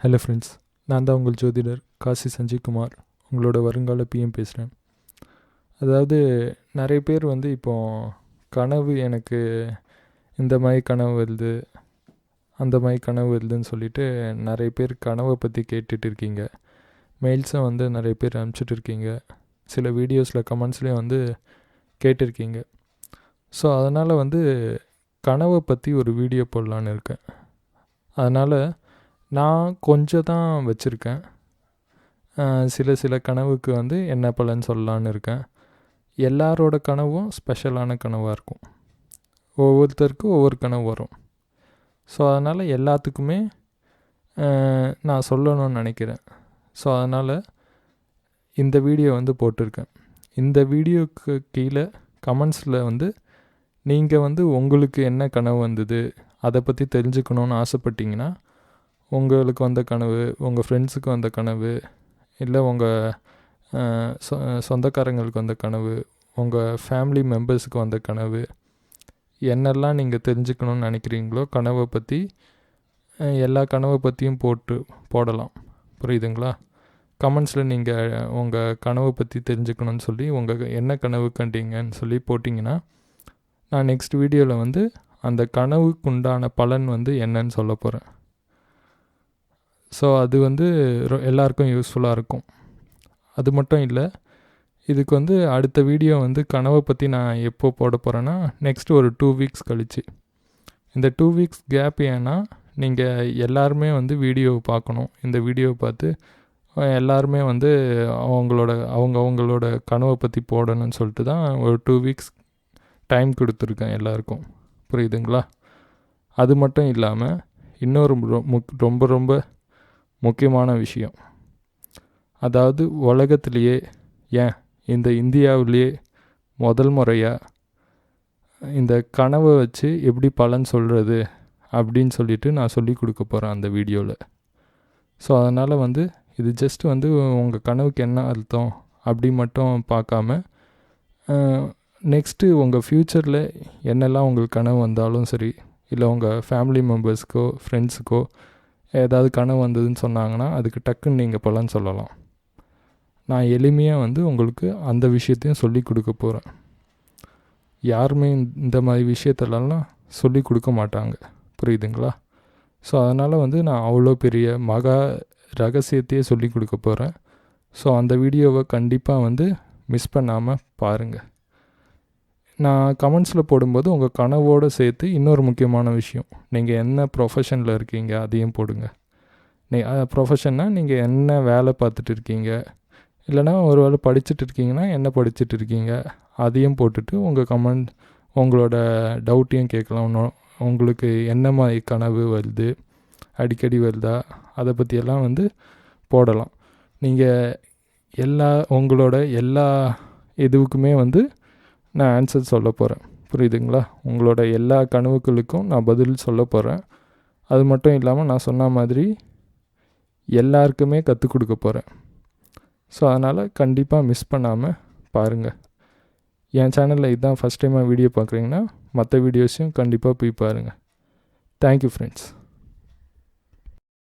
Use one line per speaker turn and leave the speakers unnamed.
Hello friends நான் தான் உங்கள் ஜோதிடர் காசி சஞ்சய்குமார். உங்களோட வருங்கால பிஎம் பேசுகிறேன் அதாவது நிறைய பேர் வந்து இப்போ கனவு எனக்கு இந்த மாதிரி கனவு வருது அந்த மாதிரி கனவு வருதுன்னு சொல்லிட்டு நிறைய பேர் கனவை பற்றி கேட்டுட்டு இருக்கீங்க. மெயில்ஸை வந்து நிறைய பேர் அனுப்பிச்சிட்டு இருக்கீங்க. சில வீடியோஸில் கமெண்ட்ஸ்லேயும் வந்து கேட்டிருக்கீங்க. ஸோ அதனால் வந்து கனவை பற்றி ஒரு வீடியோ போடலான்னு இருக்கேன். அதனால் நான் கொஞ்சம் தான் வச்சுருக்கேன். சில சில கனவுக்கு வந்து என்ன பலன் சொல்லலான்னு இருக்கேன். எல்லாரோட கனவும் ஸ்பெஷலான கனவாக இருக்கும். ஒவ்வொருத்தருக்கும் ஒவ்வொரு கனவு வரும். ஸோ அதனால் எல்லாத்துக்குமே நான் சொல்லணும்னு நினைக்கிறேன். ஸோ அதனால் இந்த வீடியோ வந்து போட்டிருக்கேன். இந்த வீடியோக்கு கீழே கமெண்ட்ஸில் வந்து நீங்கள் வந்து உங்களுக்கு என்ன கனவு வந்தது அதை பற்றி தெரிஞ்சுக்கணுன்னு ஆசைப்பட்டீங்கன்னா உங்களுக்கு வந்த கனவு உங்கள் ஃப்ரெண்ட்ஸுக்கு வந்த கனவு இல்லை உங்கள் சொந்தக்காரங்களுக்கு வந்த கனவு உங்கள் ஃபேமிலி மெம்பர்ஸுக்கு வந்த கனவு என்னெல்லாம் நீங்கள் தெரிஞ்சுக்கணும்னு நினைக்கிறீங்களோ கனவை பற்றி எல்லா கனவை பற்றியும் போட்டு போடலாம். புரியுதுங்களா? கமெண்ட்ஸில் நீங்கள் உங்கள் கனவை பற்றி தெரிஞ்சுக்கணும்னு சொல்லி உங்கள் என்ன கனவு கண்டீங்கன்னு சொல்லி போட்டிங்கன்னா நான் நெக்ஸ்ட் வீடியோவில் வந்து அந்த கனவுக்கு உண்டான பலன் வந்து என்னன்னு சொல்ல போகிறேன் ஸோ அது வந்து ரொ- எல்லாருக்கும் யூஸ்ஃபுல்லாக இருக்கும். அது மட்டும் இல்லை இதுக்கு வந்து அடுத்த வீடியோ வந்து கனவை பற்றி நான் எப்போ போட போகிறேன்னா நெக்ஸ்ட் ஒரு டூ வீக்ஸ் கழிச்சு. இந்த டூ வீக்ஸ் கேப் ஏன்னா நீங்கள் எல்லாருமே வந்து வீடியோ பார்க்கணும். இந்த வீடியோவை பார்த்து எல்லாருமே வந்து அவங்களோட அவங்க அவங்களோட கனவை பற்றி போடணும்னு சொல்லிட்டு தான் ஒரு டூ வீக்ஸ் டைம் கொடுத்துருக்கேன் எல்லாருக்கும். புரியுதுங்களா? அது மட்டும் இல்லாமல் இன்னொரு ரொ- முக்- ரொம்ப ரொம்ப முக்கியமான விஷயம். அதாவது உலகத்திலேயே ஏன்? இந்த இந்தியாவிலேயே முதல் முறையாக இந்த கனவை வச்சு எப்படி பலன் சொல்கிறது அப்படின்னு சொல்லிட்டு நான் சொல்லி கொடுக்க போகிறேன் அந்த வீடியோவில் ஸோ அதனால் வந்து இது ஜஸ்ட் வந்து உங்கள் கனவுக்கு என்ன அர்த்தம் அப்படி மட்டும் பார்க்காம நெக்ஸ்ட்டு உங்கள் ஃப்யூச்சரில் என்னெல்லாம் உங்களுக்கு கனவு வந்தாலும் சரி இல்லை உங்கள் ஃபேமிலி மெம்பர்ஸ்க்கோ ஃப்ரெண்ட்ஸுக்கோ ஏதாவது கனவு வந்ததுன்னு சொன்னாங்கன்னா அதுக்கு டக்குன்னு நீங்கள் பலன் சொல்லலாம். நான் எளிமையாக வந்து உங்களுக்கு அந்த விஷயத்தையும் சொல்லி கொடுக்க போகிறேன் யாருமே இந்த- மாதிரி விஷயத்தெல்லாம் சொல்லி கொடுக்க மாட்டாங்க. புரியுதுங்களா? ஸோ அதனால் வந்து நான் அவ்வளோ பெரிய மகா ரகசியத்தையே சொல்லி கொடுக்க போகிறேன் ஸோ அந்த வீடியோவை கண்டிப்பாக வந்து மிஸ் பண்ணாமல் பாருங்கள் நான் கமெண்ட்ஸில் போடும்போது உங்கள் கனவோடு சேர்த்து இன்னொரு முக்கியமான விஷயம். நீங்கள் என்ன ப்ரொஃபஷனில் இருக்கீங்க அதையும் போடுங்க. நீ ப்ரொஃபஷன்னா நீங்கள் என்ன வேலை பார்த்துட்டு இருக்கீங்க? இல்லைனா ஒரு வேளை படிச்சுட்டு இருக்கீங்கன்னா என்ன படிச்சுட்டு இருக்கீங்க? அதையும் போட்டுட்டு உங்கள் கமெண்ட் உங்களோட டவுட்டையும் கேட்கலாம். இன்னும் உங்களுக்கு என்ன மாதிரி கனவு வருது? அடிக்கடி வருதா? அதை பற்றியெல்லாம் வந்து போடலாம். நீங்கள் எல்லா உங்களோட எல்லா இதுவுக்குமே வந்து நான் ஆன்சர் சொல்ல போகிறேன் புரியுதுங்களா? உங்களோட எல்லா கனவுகளுக்கும் நான் பதில் சொல்ல போகிறேன் அது மட்டும் இல்லாமல் நான் சொன்ன மாதிரி எல்லாருக்குமே கற்றுக் கொடுக்க போகிறேன் ஸோ அதனால் கண்டிப்பாக மிஸ் பண்ணாமல் பாருங்கள் என் சேனலில் இதுதான் ஃபஸ்ட் டைமாக வீடியோ பார்க்குறீங்கன்னா மற்ற வீடியோஸையும் கண்டிப்பாக போய் பாருங்கள் தேங்க்யூ ஃப்ரெண்ட்ஸ்